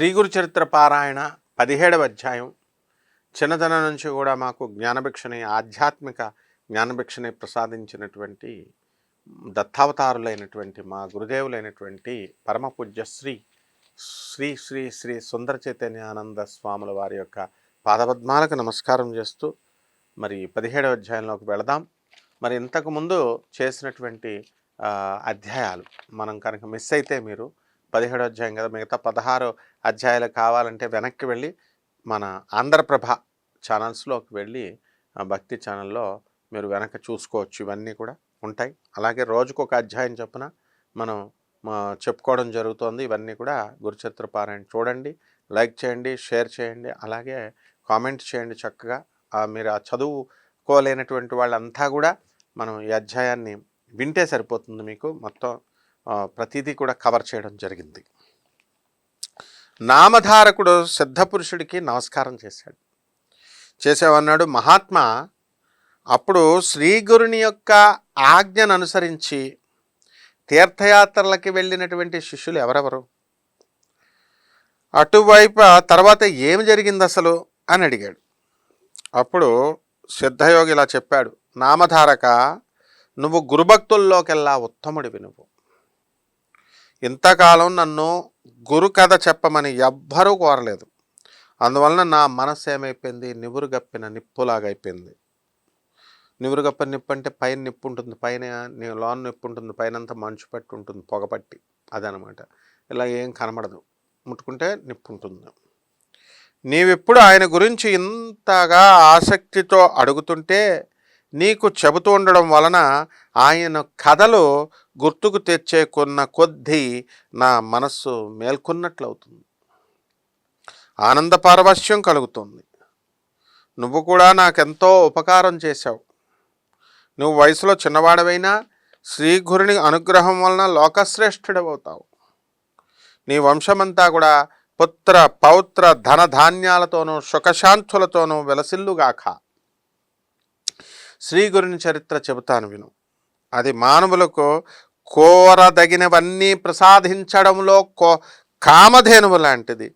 శ్రీ గురు చరిత్ర పారాయణ పదిహేడవ అధ్యాయం. చిన్నతనం నుంచి కూడా మాకు జ్ఞానభిక్షని ఆధ్యాత్మిక జ్ఞానభిక్షని ప్రసాదించినటువంటి దత్తావతారులైనటువంటి మా గురుదేవులైనటువంటి పరమ పూజ్య శ్రీ శ్రీ శ్రీ శ్రీ సుందర చైతన్యానంద స్వాముల వారి యొక్క పాదపద్మాలకు నమస్కారం చేస్తూ మరి పదిహేడవ అధ్యాయంలోకి వెళదాం. మరి ఇంతకుముందు చేసినటువంటి అధ్యాయాలు. మనం కనుక మిస్ అయితే మీరు పదిహేడో అధ్యాయం కదా మిగతా పదహారు అధ్యాయాలు కావాలంటే వెనక్కి వెళ్ళి మన ఆంధ్రప్రభ ఛానల్స్లోకి వెళ్ళి ఆ భక్తి ఛానల్లో మీరు వెనక చూసుకోవచ్చు. ఇవన్నీ కూడా ఉంటాయి. అలాగే రోజుకు ఒక అధ్యాయం చొప్పున మనం చెప్పుకోవడం జరుగుతోంది. ఇవన్నీ కూడా గురుచరిత్ర పారాయణ చూడండి లైక్ చేయండి షేర్ చేయండి అలాగే కామెంట్ చేయండి చక్కగా. మీరు ఆ చదువుకోలేనటువంటి వాళ్ళంతా కూడా మనం ఈ అధ్యాయాన్ని వింటే సరిపోతుంది మీకు. మొత్తం ప్రతిదీ కూడా కవర్ చేయడం జరిగింది. నామధారకుడు సిద్ధపురుషుడికి నమస్కారం చేశాడు. చేసేవన్నాడు మహాత్మా అప్పుడు శ్రీగురుని యొక్క ఆజ్ఞను అనుసరించి తీర్థయాత్రలకి వెళ్ళినటువంటి శిష్యులు ఎవరెవరు? అటువైపు తర్వాత ఏమి జరిగింది అసలు? అని అడిగాడు. అప్పుడు సిద్ధయోగి ఇలా చెప్పాడు నామధారక నువ్వు గురుభక్తుల్లోకెల్లా ఉత్తముడివి నువ్వు. ఇంతకాలం నన్ను గురు కథ చెప్పమని ఎవ్వరూ కోరలేదు. అందువలన నా మనస్సు ఏమైపోయింది? నివురు గప్పిన నిప్పులాగా అయిపోయింది. నివురు నిప్పు అంటే పైన నిప్పు ఉంటుంది. పైన లోన్ లోన నిప్పు ఉంటుంది. పైన అంతా మంచు పట్టి ఉంటుంది. పొగపట్టి అదనమాట. ఇలా ఏం కనబడదు. ముట్టుకుంటే నిప్పు ఉంటుంది. నీవెప్పుడు ఆయన గురించి ఇంతగా ఆసక్తితో అడుగుతుంటే నీకు చెబుతూ ఉండడం వలన ఆయన కథలు గుర్తుకు తెచ్చే కొన్న కొద్దీ నా మనస్సు మేల్కొన్నట్లవుతుంది. ఆనంద పారవశ్యం కలుగుతుంది. నువ్వు కూడా నాకెంతో ఉపకారం చేశావు. నువ్వు వయసులో చిన్నవాడవైనా శ్రీగురుని అనుగ్రహం వలన లోకశ్రేష్ఠుడవుతావు. నీ వంశమంతా కూడా పుత్ర పౌత్ర ధన ధాన్యాలతోనూ సుఖశాంతులతోనూ వెలసిల్లుగాక. శ్రీగురుని చరిత్ర చెబుతాను విను. అది మానవులకు కోరదగినవన్నీ ప్రసాదించడంలో కో కామధేనువు లాంటిది.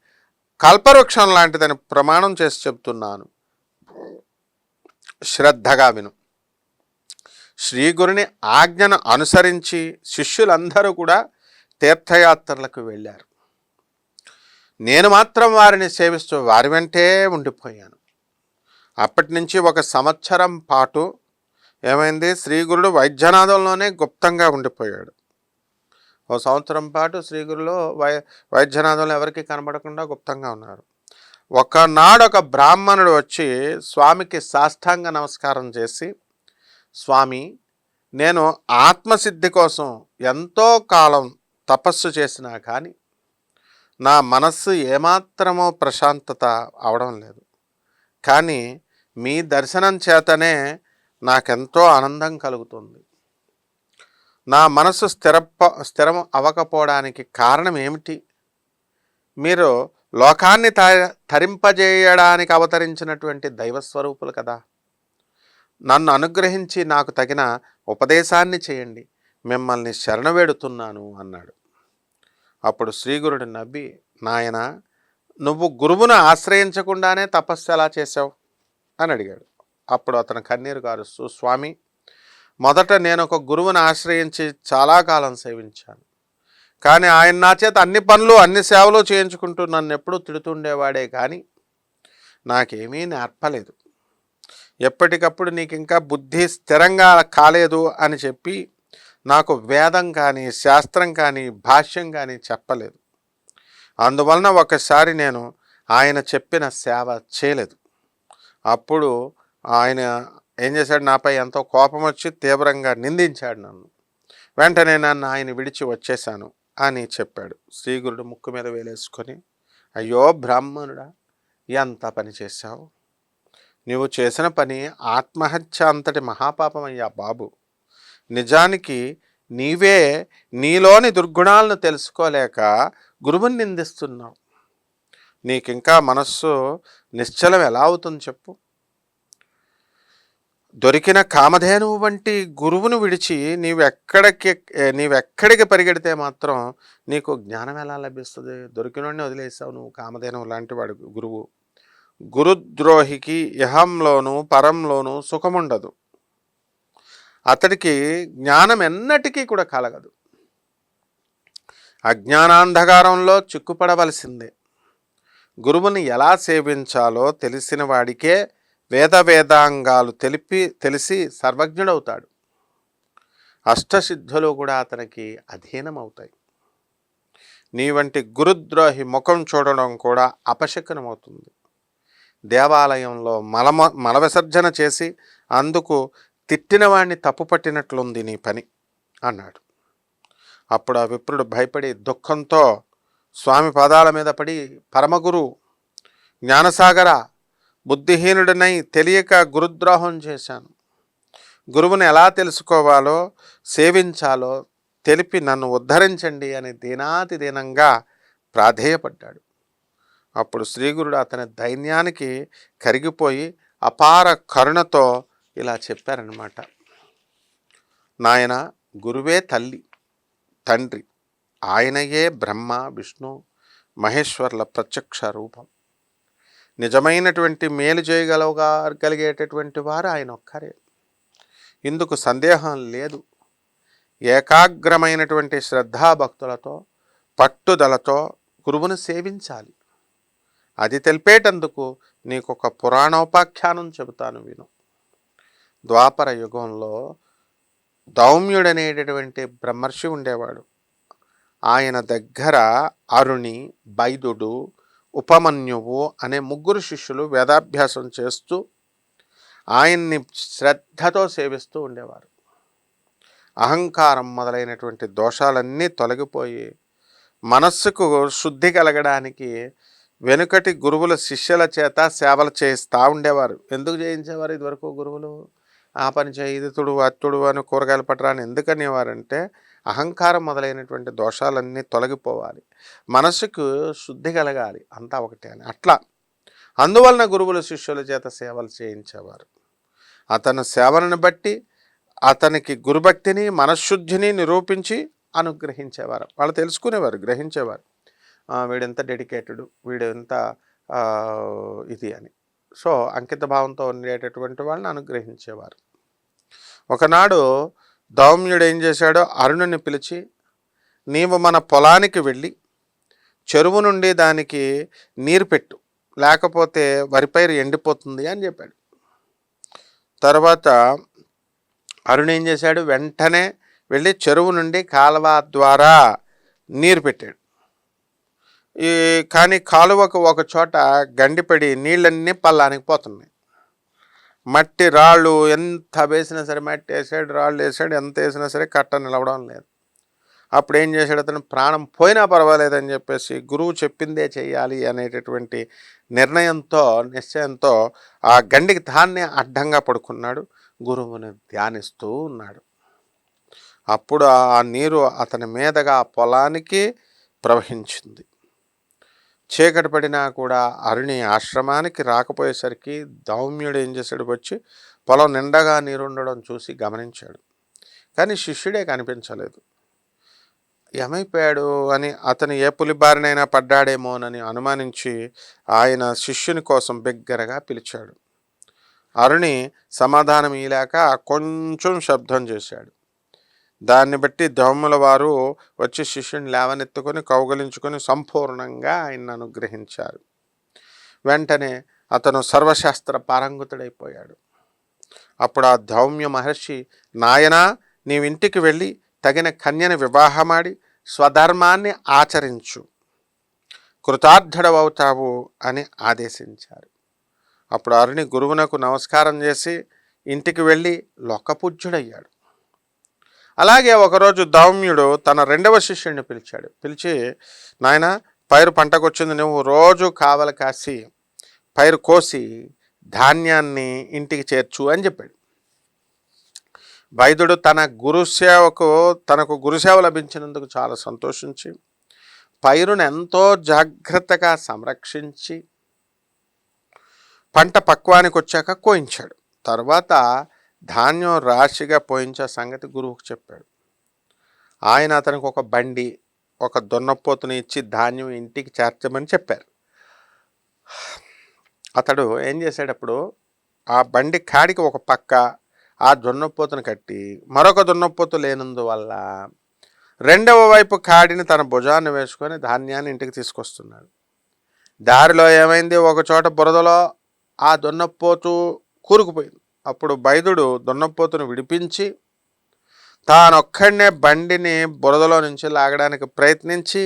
కల్పవృక్షం లాంటిదని ప్రమాణం చేసి చెప్తున్నాను శ్రద్ధగా విను. శ్రీగురుని ఆజ్ఞను అనుసరించి శిష్యులందరూ కూడా తీర్థయాత్రలకు వెళ్ళారు. నేను మాత్రం వారిని సేవిస్తూ వారి వెంటే ఉండిపోయాను. అప్పటి నుంచి ఒక సంవత్సరం పాటు ఏమైంది? శ్రీగురుడు వైద్యనాథంలోనే గుప్తంగా ఉండిపోయాడు. ఓ సంవత్సరం పాటు శ్రీగురులో వై వైద్యనాథంలో ఎవరికి కనబడకుండా గుప్తంగా ఉన్నారు. ఒకనాడు ఒక బ్రాహ్మణుడు వచ్చి స్వామికి సాష్టాంగ నమస్కారం చేసి స్వామి నేను ఆత్మసిద్ధి కోసం ఎంతో కాలం తపస్సు చేసినా కానీ నా మనస్సు ఏమాత్రమో ప్రశాంతత అవడం లేదు. కానీ మీ దర్శనం చేతనే నాకెంతో ఆనందం కలుగుతుంది. నా మనసు స్థిరప స్థిరం అవ్వకపోవడానికి కారణం ఏమిటి? మీరు లోకాన్ని త తరింపజేయడానికి అవతరించినటువంటి దైవస్వరూపులు కదా. నన్ను అనుగ్రహించి నాకు తగిన ఉపదేశాన్ని చేయండి. మిమ్మల్ని శరణవేడుతున్నాను అన్నాడు. అప్పుడు శ్రీగురుడు నవ్వి నాయన నువ్వు గురువును ఆశ్రయించకుండానే తపస్సు ఎలా చేశావు? అని అడిగాడు. అప్పుడు అతను కన్నీరు కారుస్తూ స్వామి మొదట నేను ఒక గురువుని ఆశ్రయించి చాలా కాలం సేవించాను. కానీ ఆయన నా చేత అన్ని పనులు అన్ని సేవలు చేయించుకుంటూ నన్ను ఎప్పుడూ తిడుతుండేవాడే కానీ నాకేమీ నేర్పలేదు. ఎప్పటికప్పుడు నీకు ఇంకా బుద్ధి స్థిరంగా కాలేదు అని చెప్పి నాకు వేదం కానీ శాస్త్రం కానీ భాష్యం కానీ చెప్పలేదు. అందువలన ఒకసారి నేను ఆయన చెప్పిన సేవ చేయలేదు. అప్పుడు ఆయన ఏం చేశాడు? నాపై ఎంతో కోపం వచ్చి తీవ్రంగా నిందించాడు నన్ను. వెంటనే నన్ను ఆయన విడిచి వచ్చేశాను అని చెప్పాడు. శ్రీగురుడు ముక్కు మీద వేలేసుకొని అయ్యో బ్రాహ్మణుడా ఎంత పని చేశావు? నువ్వు చేసిన పని ఆత్మహత్య అంతటి మహాపాపం అయ్యా బాబు. నిజానికి నీవే నీలోని దుర్గుణాలను తెలుసుకోలేక గురువుని నిందిస్తున్నావు. నీకింకా మనస్సు నిశ్చలం ఎలా అవుతుంది చెప్పు. దొరికిన కామధేనువు వంటి గురువును విడిచి నీవెక్కడికి నీవెక్కడికి పరిగెడితే మాత్రం నీకు జ్ఞానం ఎలా లభిస్తుంది? దొరికినోడిని వదిలేసావు నువ్వు కామధేనువు లాంటి వాడు గురువు. గురుద్రోహికి ఇహంలోను పరంలోను సుఖముండదు. అతడికి జ్ఞానం ఎన్నటికీ కూడా కలగదు. అజ్ఞానాంధకారంలో చిక్కుపడవలసిందే. గురువుని ఎలా సేవించాలో తెలిసిన వాడికే వేద వేదాంగాలు తెలిపి తెలిసి సర్వజ్ఞుడవుతాడు. అష్టసిద్ధులు కూడా అతనికి అధీనమవుతాయి. నీ వంటి గురుద్రోహి ముఖం చూడడం కూడా అపశకునమవుతుంది. దేవాలయంలో మలమ మల విసర్జన చేసి అందుకు తిట్టిన వాడిని తప్పుపట్టినట్లుంది నీ పని అన్నాడు. అప్పుడు ఆ విప్రుడు భయపడి దుఃఖంతో స్వామి పాదాల మీద పడి పరమగురు జ్ఞానసాగర బుద్ధిహీనుడినై తెలియక గురుద్రోహం చేశాను. గురువుని ఎలా తెలుసుకోవాలో సేవించాలో తెలిపి నన్ను ఉద్ధరించండి అని దీనాతి దీనంగా ప్రాధేయపడ్డాడు. అప్పుడు శ్రీగురుడు అతని దైన్యానికి కరిగిపోయి అపార కరుణతో ఇలా చెప్పారనమాట నాయన గురువే తల్లి తండ్రి ఆయనయే బ్రహ్మ విష్ణు మహేశ్వర్ల ప్రత్యక్ష రూపం. నిజమైనటువంటి మేలు చేయగలవుగా కలిగేటటువంటి వారు ఆయన ఒక్కరే. ఇందుకు సందేహం లేదు. ఏకాగ్రమైనటువంటి శ్రద్ధాభక్తులతో పట్టుదలతో గురువును సేవించాలి. అది తెలిపేటందుకు నీకొక పురాణోపాఖ్యానం చెబుతాను విను. ద్వాపర యుగంలో దౌమ్యుడనేటటువంటి బ్రహ్మర్షి ఉండేవాడు. ఆయన దగ్గర అరుణి బైదుడు ఉపమన్యువు అనే ముగ్గురు శిష్యులు వేదాభ్యాసం చేస్తూ ఆయన్ని శ్రద్ధతో సేవిస్తూ ఉండేవారు. అహంకారం మొదలైనటువంటి దోషాలన్నీ తొలగిపోయి మనస్సుకు శుద్ధి కలగడానికి వెనుకటి గురువుల శిష్యుల చేత సేవలు చేయిస్తూ ఉండేవారు. ఎందుకు చేయించేవారు ఇదివరకు గురువులు? ఆ పని చేయితుడు అత్తుడు అని కూరగాయలు పట్టరా అని ఎందుకనేవారంటే అహంకారం మొదలైనటువంటి దోషాలన్నీ తొలగిపోవాలి. మనసుకు శుద్ధి కలగాలి అంతా ఒకటే అని. అట్లా. అందువలన గురువుల శిష్యుల చేత సేవలు చేయించేవారు. అతని సేవలను బట్టి అతనికి గురుభక్తిని మనశ్శుద్ధిని నిరూపించి అనుగ్రహించేవారు. వాళ్ళు తెలుసుకునేవారు గ్రహించేవారు. వీడెంత డెడికేటెడ్ వీడెంత ఇది అని. సో అంకిత భావంతో ఉండేటటువంటి వాళ్ళని అనుగ్రహించేవారు. ఒకనాడు దౌమ్యుడు ఏం చేశాడో? అరుణుని పిలిచి నీవు మన పొలానికి వెళ్ళి చెరువు నుండి దానికి నీరు పెట్టు లేకపోతే వరి పైరు ఎండిపోతుంది అని చెప్పాడు. తర్వాత అరుణ్ ఏం చేశాడు? వెంటనే వెళ్ళి చెరువు నుండి కాలువ ద్వారా నీరు పెట్టాడు. ఈ కానీ కాలువకు ఒక చోట గండిపడి నీళ్ళన్నీ పల్లానికి పోతున్నాయి. మట్టి రాళ్ళు ఎంత వేసినా సరే మట్టి వేసాడు రాళ్ళు వేసాడు ఎంత వేసినా సరే కట్ట నిలవడం లేదు. అప్పుడు ఏం చేశాడు అతను? ప్రాణం పోయినా పర్వాలేదని చెప్పేసి గురువు చెప్పిందే చేయాలి అనేటటువంటి నిర్ణయంతో నిశ్చయంతో ఆ గండికి తాన్నే అడ్డంగా పడుకున్నాడు. గురువుని ధ్యానిస్తూ ఉన్నాడు. అప్పుడు ఆ నీరు అతని మీదగా పొలానికి ప్రవహించింది. చీకటి పడినా కూడా అరుణి ఆశ్రమానికి రాకపోయేసరికి దౌమ్యుడు ఏం చేశాడు? వచ్చి పొలం నిండగా నీరుండడం చూసి గమనించాడు. కానీ శిష్యుడే కనిపించలేదు. ఏమైపోయాడు అని అతను ఏ పులిబారినైనా పడ్డాడేమోనని అనుమానించి ఆయన శిష్యుని కోసం బిగ్గరగా పిలిచాడు. అరుణి సమాధానం ఇలాక కొంచెం శబ్దం చేశాడు. దాన్ని బట్టి దౌముల వారు వచ్చి శిష్యుని లేవనెత్తుకొని కౌగలించుకొని సంపూర్ణంగా ఆయన అనుగ్రహించారు. వెంటనే అతను సర్వశాస్త్ర పారంగుతుడైపోయాడు. అప్పుడు ఆ ధౌమ్య మహర్షి నాయనా నీవింటికి వెళ్ళి తగిన కన్యని వివాహమాడి స్వధర్మాన్ని ఆచరించు. కృతార్థుడవవుతావు అని ఆదేశించారు. అప్పుడు అరుణి గురువునకు నమస్కారం చేసి ఇంటికి వెళ్ళి లొక్కపూజ్యుడయ్యాడు అలాగే ఒకరోజు దౌమ్యుడు తన రెండవ శిష్యుడిని పిలిచాడు. పిలిచి నాయన పైరు పంటకొచ్చింది నువ్వు రోజు కావలి కాసి పైరు కోసి ధాన్యాన్ని ఇంటికి చేర్చు అని చెప్పాడు. వైద్యుడు తన గురుసేవకు తనకు గురుసేవ లభించినందుకు చాలా సంతోషించి పైరును ఎంతో జాగ్రత్తగా సంరక్షించి పంట పక్వానికి వచ్చాక కోయించాడు. తర్వాత ధాన్యం రాశిగా పోయించే సంగతి గురువుకు చెప్పాడు. ఆయన అతనికి ఒక బండి ఒక దున్నపోతుని ఇచ్చి ధాన్యం ఇంటికి చేర్చమని చెప్పారు. అతడు ఏం చేశాడప్పుడు ఆ బండి కాడికి ఒక పక్క ఆ దున్నపోతును కట్టి మరొక దున్నపోతు లేనందువల్ల రెండవ వైపు కాడిని తన భుజాన్ని వేసుకొని ధాన్యాన్ని ఇంటికి తీసుకొస్తున్నాడు. దారిలో ఏమైంది? ఒక చోట బురదలో ఆ దున్నపోతు కూరుకుపోయింది. అప్పుడు బైదుడు దున్నపోతును విడిపించి తానొక్కడనే బండిని బురదలో నుంచి లాగడానికి ప్రయత్నించి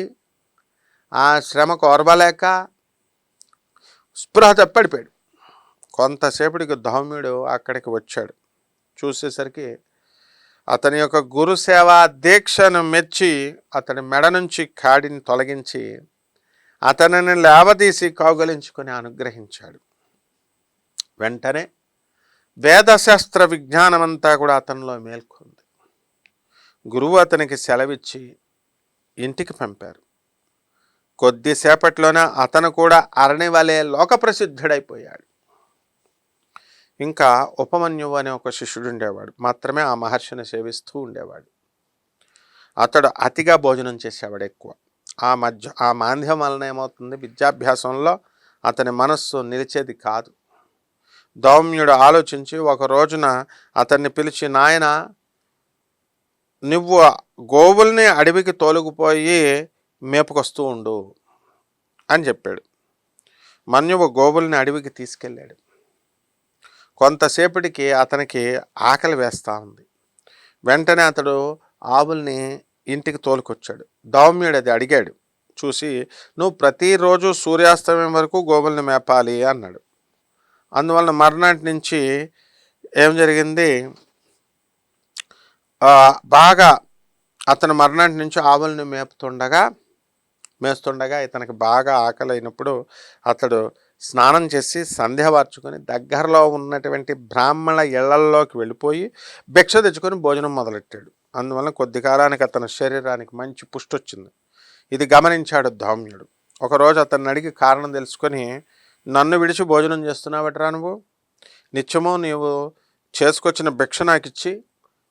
ఆ శ్రమ ఓర్వలేక స్పృహ తప్పడిపోయాడు. కొంతసేపటికి ధౌమ్యుడు అక్కడికి వచ్చాడు. చూసేసరికి అతని యొక్క గురుసేవా దీక్షను మెచ్చి అతని మెడ నుంచి కాడిని తొలగించి అతనిని లేవదీసి కౌగలించుకొని అనుగ్రహించాడు. వెంటనే వేదశాస్త్ర విజ్ఞానమంతా కూడా అతనిలో మేల్కొంది. గురువు అతనికి సెలవిచ్చి ఇంటికి పంపారు. కొద్దిసేపట్లోనే అతను కూడా అరణి వలె లోకప్రసిద్ధుడైపోయాడు. ఇంకా ఉపమన్యువు అనే ఒక శిష్యుడు ఉండేవాడు. మాత్రమే ఆ మహర్షిని సేవిస్తూ ఉండేవాడు. అతడు అతిగా భోజనం చేసేవాడు ఎక్కువ. ఆ మధ్య ఆ మాంద్యం వలన ఏమవుతుంది? విద్యాభ్యాసంలో అతని మనస్సు నిలిచేది కాదు. దౌమ్యుడు ఆలోచించి ఒక రోజున అతన్ని పిలిచి నాయన నువ్వు గోవుల్ని అడవికి తోలుకుపోయి మేపుకొస్తూ ఉండు అని చెప్పాడు. మన్యువు గోవుల్ని అడవికి తీసుకెళ్ళాడు. కొంతసేపటికి అతనికి ఆకలి వేస్తూ ఉంది. వెంటనే అతడు ఆవుల్ని ఇంటికి తోలుకొచ్చాడు. దౌమ్యుడు అది అడిగాడు. చూసి నువ్వు ప్రతిరోజు సూర్యాస్తమయం వరకు గోవుల్ని మేపాలి అన్నాడు. అందువలన మర్నాటి నుంచి ఏం జరిగింది? బాగా అతను మర్నాటి నుంచి ఆవులను మేపుతుండగా మేస్తుండగా ఇతనికి బాగా ఆకలి అయినప్పుడు అతడు స్నానం చేసి సంధ్యవార్చుకొని దగ్గరలో ఉన్నటువంటి బ్రాహ్మణ ఇళ్ళల్లోకి వెళ్ళిపోయి భిక్ష తెచ్చుకొని భోజనం మొదలెట్టాడు. అందువలన కొద్ది కాలానికి అతని శరీరానికి మంచి పుష్టి వచ్చింది. ఇది గమనించాడు ధౌమ్యుడు. ఒకరోజు అతన్ని అడిగి కారణం తెలుసుకొని నన్ను విడిచి భోజనం చేస్తున్నావట్రా నువ్వు? నిత్యము నీవు చేసుకొచ్చిన భిక్ష నాకు ఇచ్చి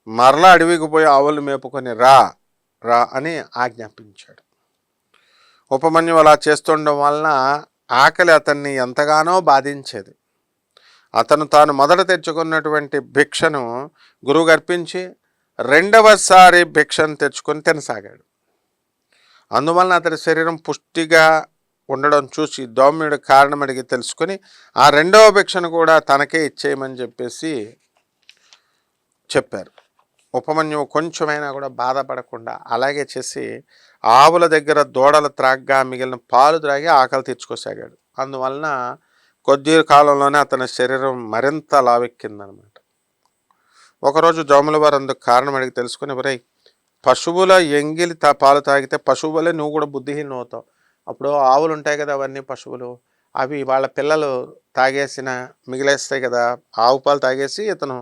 మరలా అడవికి పోయి ఆవులు మేపుకొని రా రా అని ఆజ్ఞాపించాడు. ఉపమన్యు అలా చేస్తుండడం వలన ఆకలి అతన్ని ఎంతగానో బాధించేది. అతను తాను మొదట తెచ్చుకున్నటువంటి భిక్షను గురువు అర్పించి రెండవసారి భిక్షను తెచ్చుకొని తినసాగాడు. అందువలన అతడి శరీరం పుష్టిగా ఉండడం చూసి దౌమ్యుడు కారణం అడిగి తెలుసుకొని ఆ రెండవ భిక్షను కూడా తనకే ఇచ్చేయమని చెప్పేసి చెప్పారు. ఉపమన్యువు కొంచెమైనా కూడా బాధపడకుండా అలాగే చేసి ఆవుల దగ్గర దూడలు త్రాగ్గా మిగిలిన పాలు త్రాగి ఆకలి తీర్చుకోసాగాడు. అందువలన కొద్ది కాలంలోనే అతని శరీరం మరింత లావెక్కిందనమాట. ఒకరోజు దోమల వారు అందుకు కారణం అడిగి తెలుసుకుని ఎవరై పశువుల ఎంగిలి తా పాలు తాగితే పశువులే నువ్వు కూడా బుద్ధిహీనం అవుతావు అప్పుడు ఆవులు ఉంటాయి కదా అవన్నీ పశువులు. అవి వాళ్ళ పిల్లలు తాగేసిన మిగిలేస్తాయి కదా ఆవు పాలు తాగేసి ఇతను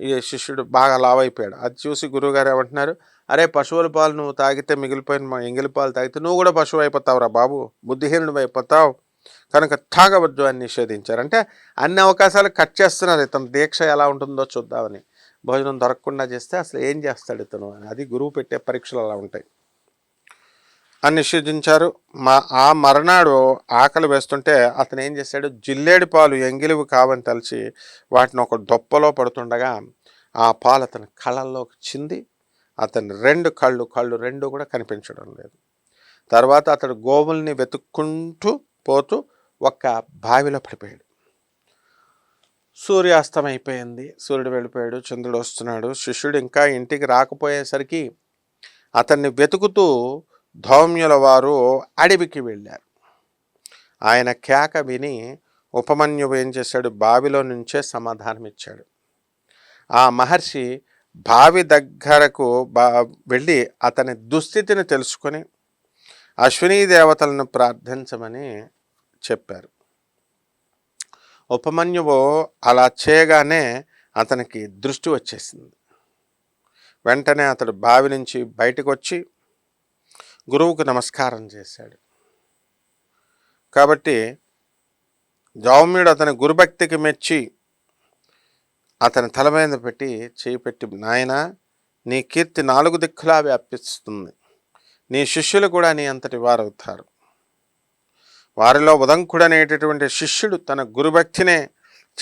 ఈ శిష్యుడు బాగా లావ్ అయిపోయాడు అది చూసి గురువుగారు ఏమంటున్నారు అరే పశువుల పాలు నువ్వు తాగితే మిగిలిపోయిన ఎంగిలి పాలు తాగితే నువ్వు కూడా పశువు అయిపోతావురా బాబు బుద్ధిహీనుడు అయిపోతావు. కనుక తాగవద్దు అని నిషేధించారు. అంటే అన్ని అవకాశాలు కట్ చేస్తున్నారు ఇతను. దీక్ష ఎలా ఉంటుందో చూద్దామని. భోజనం దొరకకుండా చేస్తే అసలు ఏం చేస్తాడు ఇతను అని. అది గురువు పెట్టే పరీక్షలు అలా ఉంటాయి. అని నిషేధించారు మా ఆ మరణాడు ఆకలి వేస్తుంటే అతను ఏం చేశాడు? జిల్లేడి పాలు ఎంగిలివి కావని తలిచి వాటిని ఒక దొప్పలో పడుతుండగా ఆ పాలు అతని కళ్ళల్లోకి చింది. అతని రెండు కళ్ళు కళ్ళు రెండు కూడా కనిపించడం లేదు. తర్వాత అతడు గోవుల్ని వెతుక్కుంటూ పోతూ ఒక్క బావిలో పడిపోయాడు. సూర్యాస్తమైపోయింది. సూర్యుడు వెళ్ళిపోయాడు చంద్రుడు వస్తున్నాడు. శిష్యుడు ఇంకా ఇంటికి రాకపోయేసరికి అతన్ని వెతుకుతూ ధౌమ్యుల వారు అడవికి వెళ్ళారు. ఆయన కేక విని ఉపమన్యువు ఏం చేశాడు? బావిలో నుంచే సమాధానం ఇచ్చాడు ఆ మహర్షి బావి దగ్గరకు బా వెళ్ళి అతని దుస్థితిని తెలుసుకొని అశ్వినీ దేవతలను ప్రార్థించమని చెప్పారు. ఉపమన్యువు అలా చేయగానే అతనికి దృష్టి వచ్చేసింది. వెంటనే అతడు బావి నుంచి బయటకు వచ్చి గురువుకు నమస్కారం చేశాడు. కాబట్టి జౌమ్యుడు అతని గురుభక్తికి మెచ్చి అతని తల మీద పెట్టి చేయి పెట్టి నాయన నీ కీర్తి నాలుగు దిక్కులా వ్యాపిస్తుంది. నీ శిష్యులు కూడా నీ అంతటి వారవుతారు. వారిలో ఉదంకుడనేటటువంటి శిష్యుడు తన గురుభక్తినే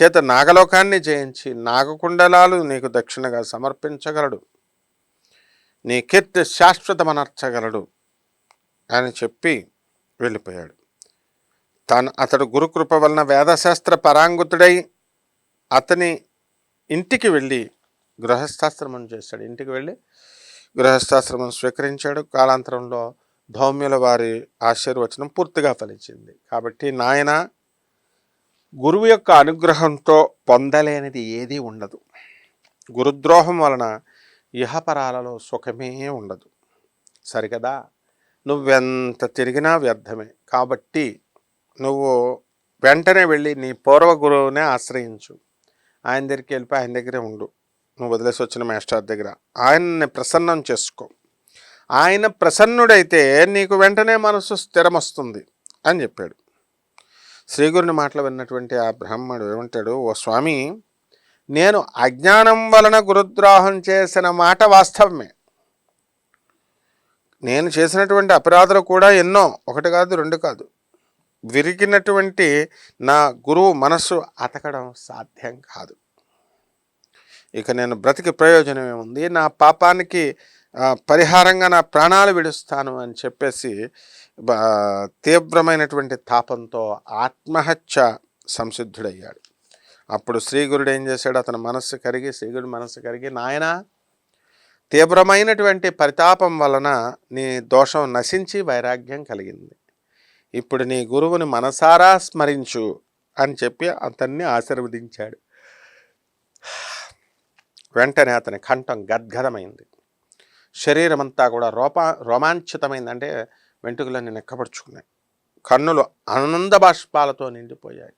చేత నాగలోకాన్ని జయించి నాగకుండలాలు నీకు దక్షిణగా సమర్పించగలడు. నీ కీర్తి శాశ్వతమనర్చగలడు. అని చెప్పి వెళ్ళిపోయాడు. తను అతడు గురుకృప వలన వేదశాస్త్ర పరాంగుతుడై అతని ఇంటికి వెళ్ళి గృహస్థాశ్రమం చేశాడు. ఇంటికి వెళ్ళి గృహస్థాశ్రమం స్వీకరించాడు. కాలాంతరంలో ధౌమ్యుల వారి ఆశీర్వచనం పూర్తిగా ఫలించింది. కాబట్టి నాయన గురువు యొక్క అనుగ్రహంతో పొందలేనిది ఏదీ ఉండదు. గురుద్రోహం వలన ఇహపరాలలో సుఖమే ఉండదు. సరికదా నువ్వెంత తిరిగినా వ్యర్థమే. కాబట్టి నువ్వు వెంటనే వెళ్ళి నీ పూర్వ గురువునే ఆశ్రయించు. ఆయన దగ్గరికి వెళ్ళిపోయి ఆయన దగ్గరే ఉండు. నువ్వు వదిలేసి వచ్చిన మాస్టర్ దగ్గర. ఆయన్ని ప్రసన్నం చేసుకో. ఆయన ప్రసన్నుడైతే నీకు వెంటనే మనసు స్థిరమొస్తుంది అని చెప్పాడు. శ్రీగురుని మాటలు విన్నటువంటి ఆ బ్రాహ్మడు ఏమంటాడు ఓ స్వామి నేను అజ్ఞానం వలన గురుద్రోహం చేసిన మాట వాస్తవమే. నేను చేసినటువంటి అపరాధాలు కూడా ఎన్నో ఒకటి కాదు రెండు కాదు. విరిగినటువంటి నా గురువు మనస్సు అతకడం సాధ్యం కాదు. ఇక నేను బ్రతికి ప్రయోజనం ఏముంది నా పాపానికి పరిహారంగా నా ప్రాణాలు విడుస్తాను అని చెప్పేసి తీవ్రమైనటువంటి తాపంతో ఆత్మహత్య సంసిద్ధుడయ్యాడు. అప్పుడు శ్రీగురుడు ఏం చేశాడు? అతని మనస్సు కరిగి శ్రీగురుడు మనస్సు కరిగి నాయనా తీవ్రమైనటువంటి పరితాపం వలన నీ దోషం నశించి వైరాగ్యం కలిగింది. ఇప్పుడు నీ గురువుని మనసారా స్మరించు అని చెప్పి అతన్ని ఆశీర్వదించాడు. వెంటనే అతని కంఠం గద్గదమైంది. శరీరం అంతా కూడా రోపా రోమాంచితమైంది అంటే వెంట్రుకలన్నీ నెక్కపరుచుకున్నాయి. కన్నులు ఆనంద బాష్పాలతో నిండిపోయాయి.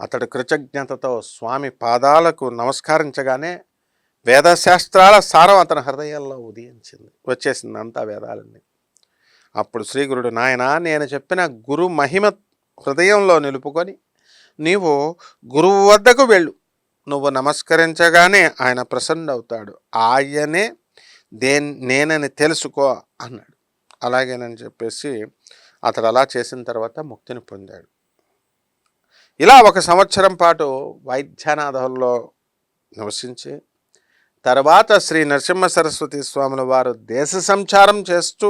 అతడు కృతజ్ఞతతో స్వామి పాదాలకు నమస్కరించగానే వేదశాస్త్రాల సారం అతని హృదయంలో ఉదయించింది. వచ్చేసింది అంతా వేదాలన్నీ. అప్పుడు శ్రీగురుడు నాయన నేను చెప్పిన గురు మహిమ హృదయంలో నిలుపుకొని నీవు గురువు వద్దకు వెళ్ళు. నువ్వు నమస్కరించగానే ఆయన ప్రసన్నుడవుతాడు. ఆయనే దే నేనని తెలుసుకో అన్నాడు. అలాగేనని చెప్పేసి అతడు అలా చేసిన తర్వాత ముక్తిని పొందాడు. ఇలా ఒక సంవత్సరం పాటు వైద్యనాథంలో నివసించి తర్వాత శ్రీ నరసింహ సరస్వతి స్వాముల వారు దేశ సంచారం చేస్తూ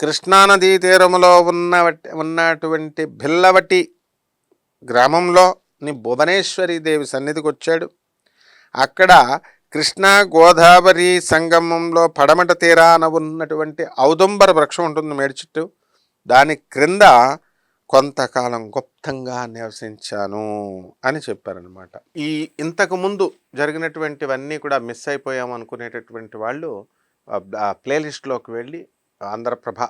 కృష్ణానదీ తీరములో ఉన్న ఉన్నటువంటి భిల్లవటి గ్రామంలో భువనేశ్వరి దేవి సన్నిధికి వచ్చాడు. అక్కడ కృష్ణా గోదావరి సంగమంలో పడమట తీరాన ఉన్నటువంటి ఔదుంబర వృక్షం ఉంటుంది మేడి చుట్టూ. దాని క్రింద కొంతకాలం గుప్తంగా నివసించాను అని చెప్పారనమాట ఈ ఇంతకు ముందు జరిగినటువంటివన్నీ కూడా మిస్ అయిపోయాం అనుకునేటటువంటి వాళ్ళు ప్లేలిస్ట్లోకి వెళ్ళి ఆంధ్రప్రభ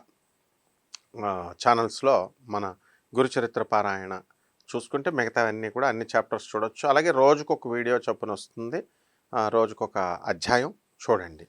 ఛానల్స్లో మన గురుచరిత్ర పారాయణ చూసుకుంటే మిగతావన్నీ కూడా అన్ని చాప్టర్స్ చూడొచ్చు. అలాగే రోజుకొక వీడియో చొప్పున వస్తుంది. రోజుకొక అధ్యాయం చూడండి.